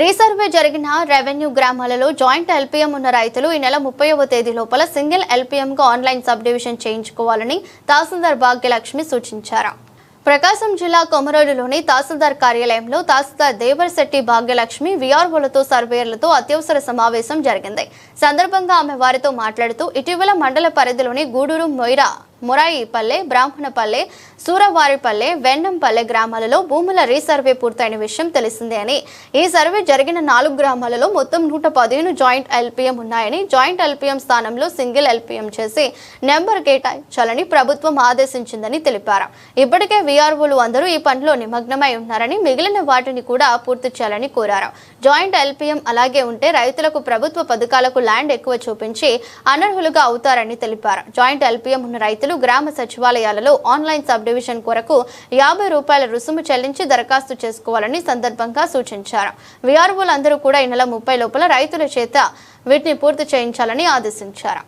Resurvey జరిగిన revenue గ్రామాలలో joint ఎల్పీఎం ఉన్న రైతులు ఈ నెల ముప్పైవ తేదీ లోపల సింగిల్ ఎల్పీఎంకు ఆన్లైన్ సబ్ డివిజన్ చేయించుకోవాలని తహసీల్దార్ భాగ్యలక్ష్మి సూచించారు. ప్రకాశం జిల్లా కొమరోడులోని తహసీల్దార్ కార్యాలయంలో తహసీల్దార్ దేవరశెట్టి భాగ్యలక్ష్మి వీఆర్ఓలతో సర్వేయర్లతో అత్యవసర సమావేశం జరిగింది. సందర్భంగా ఆమె వారితో మాట్లాడుతూ ఇటీవల మండల పరిధిలోని గూడూరు మొయిరా మురాయిపల్లె బ్రాహ్మణపల్లె సూరవారిపల్లె వెన్నంపల్లె గ్రామాలలో భూముల రీసర్వే పూర్తయిన విషయం తెలిసిందే అని. ఈ సర్వే జరిగిన నాలుగు గ్రామాలలో మొత్తం నూట పదిహేను జాయింట్ ఎల్పీఎం ఉన్నాయని జాయింట్ ఎల్పీఎం స్థానంలో సింగిల్ ఎల్పీఎం చేసి నెంబర్ కేటాయించాలని ప్రభుత్వం ఆదేశించిందని తెలిపారు. ఇప్పటికే వీఆర్ఓలు అందరూ ఈ పనిలో నిమగ్నమై ఉన్నారని మిగిలిన వాటిని కూడా పూర్తి చేయాలని కోరారు. జాయింట్ ఎల్పిఎం అలాగే ఉంటే రైతులకు ప్రభుత్వ పథకాలకు ల్యాండ్ ఎక్కువ చూపించి అనర్హులుగా అవుతారని తెలిపారు. జాయింట్ ఎల్పిఎం ఉన్న రైతులు గ్రామ సచివాలయాలలో ఆన్లైన్ సబ్ డివిజన్ కొరకు యాభై రూపాయల రుసుము చెల్లించి దరఖాస్తు చేసుకోవాలని సందర్భంగా సూచించారు. వీఆర్ఓలందరూ కూడా ఈ నెల ముప్పై లోపల రైతుల చేత వీటిని పూర్తి చేయించాలని ఆదేశించారు.